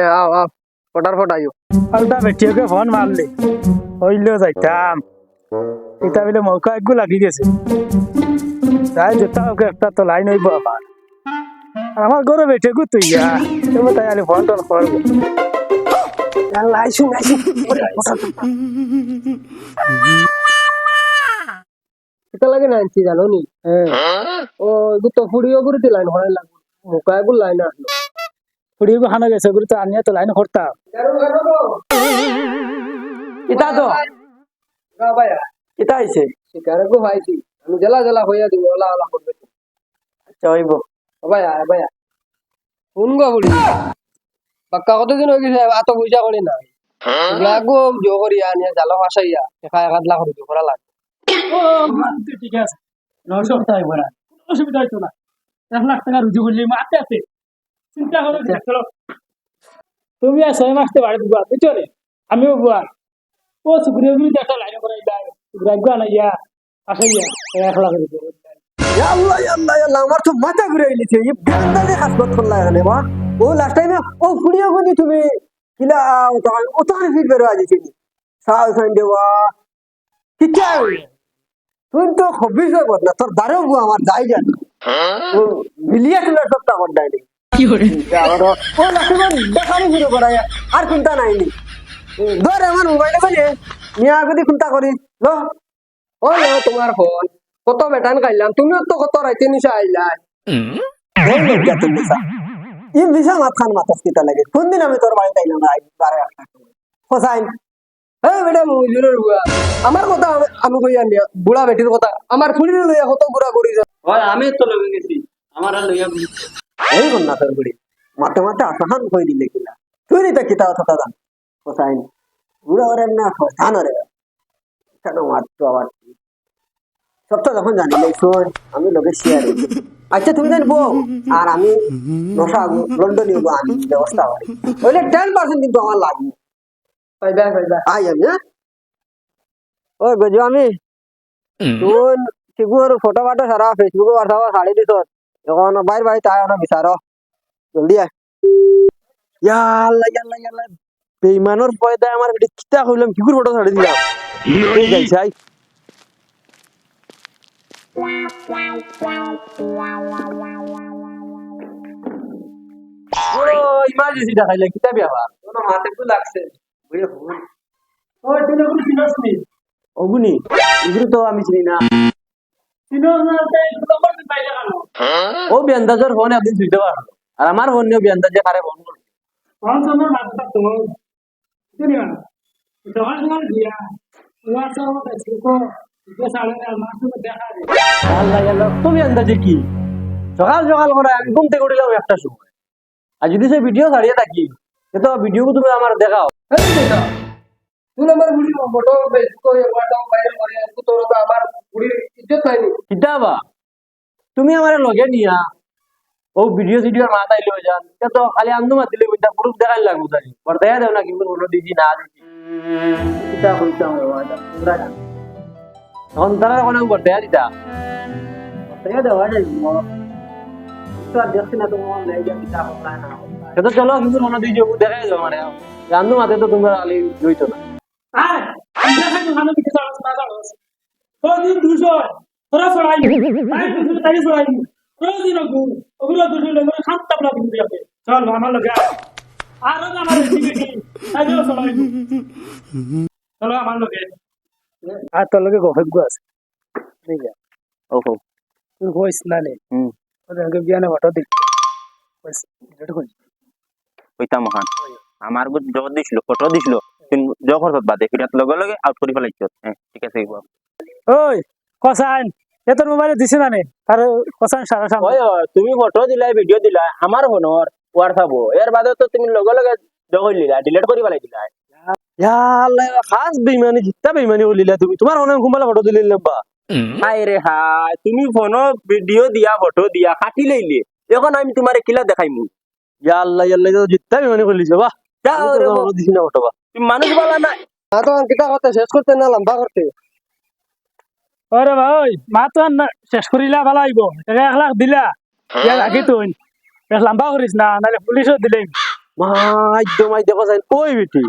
এ আও আও ফটাফট আইও আলটা বেটিয়াকে ফোন মারলি। হইলেও যাইতাম। এটা বলে মৌকা একগু লাগি গেছে। তাই যেটা ওকে একটা তো লাইন হইব আর আমার ঘরে বেটে গু তুই তবে তাই আলি ফোন টোন করব। আইসু আইসু এটা লাগে না আনছি জানো নি? ও এগু তো ফুড়িও করে লাইন হরে লাগবে মুখা এগুলো লাইন আসলো। গু হানা গেছে গুরু তো আনিয়া তো লাইন করতাম ইতা তো ভাইয়া এটা আইছে শিকারে গো ভাইছি আমি জেলা জেলা হইয়া দিব ওলা ওলা করবে আচ্ছা হইব ভাইয়া ভাইয়া শুন গো বুড়ি পাক্কা কতদিন হয়ে গেছে এত পয়সা করি না লাগো জো করি আনিয়া জালা ফাঁসাইয়া একা লাখ রুপি করা লাগে ও ঠিক আছে নশো টাকা হইব না কোনো অসুবিধা হইতো না এক লাখ টাকা রুজু করলি মাতে আছে চিন্তা করো না, চলো তুমি আর ছয় মাসতে বাড়ি দিবা বুঝছ রে আমিও বুয়া। ও সুগ্রিয় গুলি একটা লাইন করে দেয় সুগ্রাগ্য আনাইয়া আসাইয়া এক লাখ আমার তো মাথা ঘুরে গেছে। এই বেন্দালে হাসপাত করলা এখানে মা। ও লাস্ট টাইমে ও ফুড়িয়ে গদি তুমি কিলা তখন ও তখন ফিট বেরো আজিছে সাউ সাইন দেওয়া কিচ্ছা তুই তো হবিস বদলা তোর গো আমার যাই জান বিলিয়া তুলার সপ্তাহ কর ডাইনি। কি করে ও লাস্ট টাইমে দেখানি শুরু করায়। আর নাইনি। ধর আমার মোবাইলে বলে মিয়া গদি চিন্তা করিস লো। ও তোমার ফোন। কত বেটান খাইলাম। তুমিও তো কত রাইতে নিশা আইলাই ই বিশা মাত খান মাতাস কিতা লাগে। কোন দিন আমি তোর বাড়িতে আইলাম না বারে হোসাইন বেটা মজুরের বুয়া আমার কথা আমি- আমি কই আনি বুড়া বেটির কথা। আমার ফুড়ি লইয়া কত ঘুরা ঘুরি হয় আমি তো লগে গেছি। আমার লইয়া এই কোন তোর বুড়ি আসাহান কই দিলে কিনা তুই নিতে কিতা কথা দাদা হোসাইন বুড়া ওরে না হোসান ওরে কেন মারতো আবার সবটা যখন জানি শোন আমি লোকে শেয়ার আচ্ছা তুমি জানব আর আমি নশা লন্ডনে আমি ব্যবস্থা করি ওইলে টেন পার্সেন্ট কিন্তু আমার লাগবে আই আমি হ্যাঁ ও গজু আমি শিগুর ফটো ফাটো সারা ফেসবুকে হোয়াটসঅ্যাপে দিছ এখন বাইর বাই তাই না বিচার জলদি আয় ইয়াল্লা ইয়াল্লা ইয়াল্লা বেইমানোর পয়দায় আমার বেটি কিতা কইলাম কিগুর ফটো ছাড়ি দিলাম এই গাইছে আই ইমার্জেন্সি দেখাইলে কিতা ব্যাপার কোনো মাথা লাগছে বুঝে ফোন ও তুই ওগুলো চিনস নি অগুনি এগুলো তো আমি চিনি না চিনস না তাই ও বিয়ান্দাজের ফোন একদিন শুইতে পারল আর আমার ফোন নিয়েও বিয়ান্দাজে কারে ফোন করল তুমি আন্দাজে কি? সকাল সকাল করে আমি একটা সময় আর যদি সে ভিডিও থাকি তো ভিডিও তুমি আমার দেখাও। কিতাবা। তুমি আমার লগে নিয়া। ও ভিডিও সিডিও না তাইলে হয়ে যান। তা তো খালি আন্দু মাতিলে বুঝতা প্রুফ দেখাই লাগবো তাই পর দেখা দেও না কিন্তু কোনো দিদি না দিদি। কিতা কইতাম রে ওয়াটা তোমরা জানো। তখন তারা কোনো উপর দেখা দিতা দেখা দেওয়া যায় তো আর দেখছি না তোমার লাই যা কিতা করলা না সে তো চলো, কিন্তু মনে দিই যে দেখাই দাও মানে আন্দু মাতে তো তোমরা খালি জইতো না। আয় দেখা তো ভালো দিকে চালাস না চালাস প্রতিদিন দুশো? তোরা ছড়াই আয় দুশো তাই ছড়াই প্রতিদিন ওগুলো দুশো লোক খাম তাবলা চল আমার লগে আরও আমার তাই চলো আমার লগে। আর তোর লগে গফেক গো আছে। ঠিক আছে। ওহো। তুই কইস না নে। হুম। ওদেরকে বিয়ানে ফটো দিই কইস এটা কই কইতা মহান। আমার গুড জগৎ দিছিল ফটো দিছিল। কিন্তু জগর বাদে ফিরাত লগে লগে আউট করে ফেলাইছ। হ্যাঁ ঠিক আছে ওই কসাইন। এ তোর মোবাইলে দিছে না নে? আর কসাইন সারা সামনে তুমি ফটো দিলাই ভিডিও দিলাই আমার ফোনৰ হোৱাটছআপ এর বাদে তো তুমি লগে লগে জগৰ দিলা ডিলিট কৰি পেলাই দিলা খাস বেইমানি জিত্তা বেইমানি বলিলা তুমি। তোমার অনেক ঘুমালা ফটো দিলে লম্বা হাই রে হাই তুমি ফোনো ভিডিও দিয়া ফটো দিয়া কাটি লইলে এখন আমি তোমারে কিলা দেখাইমু ইয়াল্লা ইয়াল্লা এটা তো জিত্তা বেইমানি বলিছে বাহ যাও রে বাবা। দিছি না ফটো বাহ তুমি মানুষ বলা না? না তো কথা শেষ করতে না লম্বা করতে ওরে ভাই মা তো শেষ করিলা ভালো আইব এক লাখ দিলা। ইয়ার আগে তুই লম্বা করিস না নাহলে পুলিশও দিলে। কথা ওই বেটি?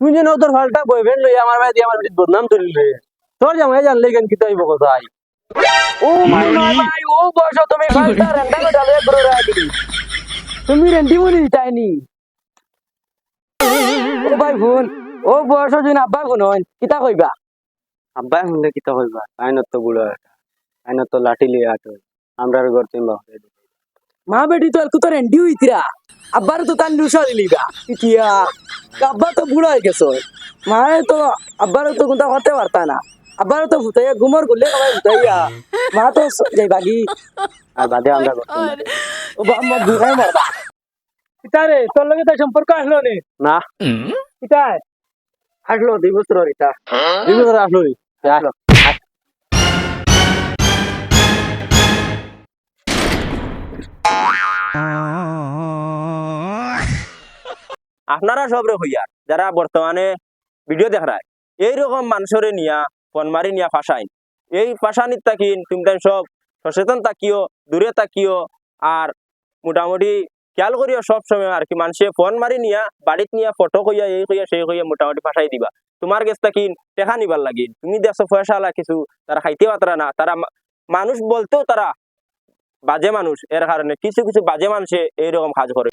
তুই যেন তোর ফালটা বয়ফ্রেন্ড লই আমার ভাই আমার বেটির বদনাম তুলিলে। তোর জামাই জানলে কেন কি কোথায় ও মাই ভাই ও বয়স তুমি ফালটা রেন্ডা রাখি তুমি রেন্ডি বলি তাইনি ও ভাই ফোন ও বয়স যদি আব্বা ফোন হয় কিতা কইবা? আব্বাই শুনলে কিতা কইবা? আইনত তো বুড়ো একটা আইনত তো লাঠি লিয়ে আট। আমরা ঘর তিনবা মা বেটি তো একটু তো রেন্ডি হইতিরা। আব্বার তো তার লুসা দিলিগা। ইতিয়া আব্বা তো বুড়া হয়ে গেছো। মায়ে তো আব্বার তো কোনটা করতে পারতা না। আব্বার তো ভুতাইয়া গুমর গুলে কবাই ভুতাইয়া। মা তো যাই বাগি। আর বাদে আমরা ঘর ও বাম্মা বুড়াই মারবা। কিতারে তোর লগে তাই সম্পর্ক আসলো নি? না। কিতায় আসলো দুই বছর এটা দুই বছর আসলো আসলো আপনারা সব রে হইয়ার যারা বর্তমানে ভিডিও দেখায় এইরকম মানুষরে নিয়া, ফোন মারি নিয়া ফাঁসাইন। এই ফাঁসানির তাকিন তুমি সব সচেতন তাকিও দূরে তাকিও আর মোটামুটি খেয়াল করিও সব সময় আর কি, মানুষে ফোন মারি নিয়া বাড়িত নিয়া ফটো কইয়া এই কইয়া সেই কইয়া মোটামুটি ফাঁসাই দিবা। তোমার গেছটা কি টেকা নিবার লাগে তুমি দেখছ পয়সা কিছু তারা খাইতে পাতরা না তারা মানুষ বলতেও তারা বাজে মানুষ এর কারণে কিছু কিছু বাজে মানুষে এইরকম কাজ করে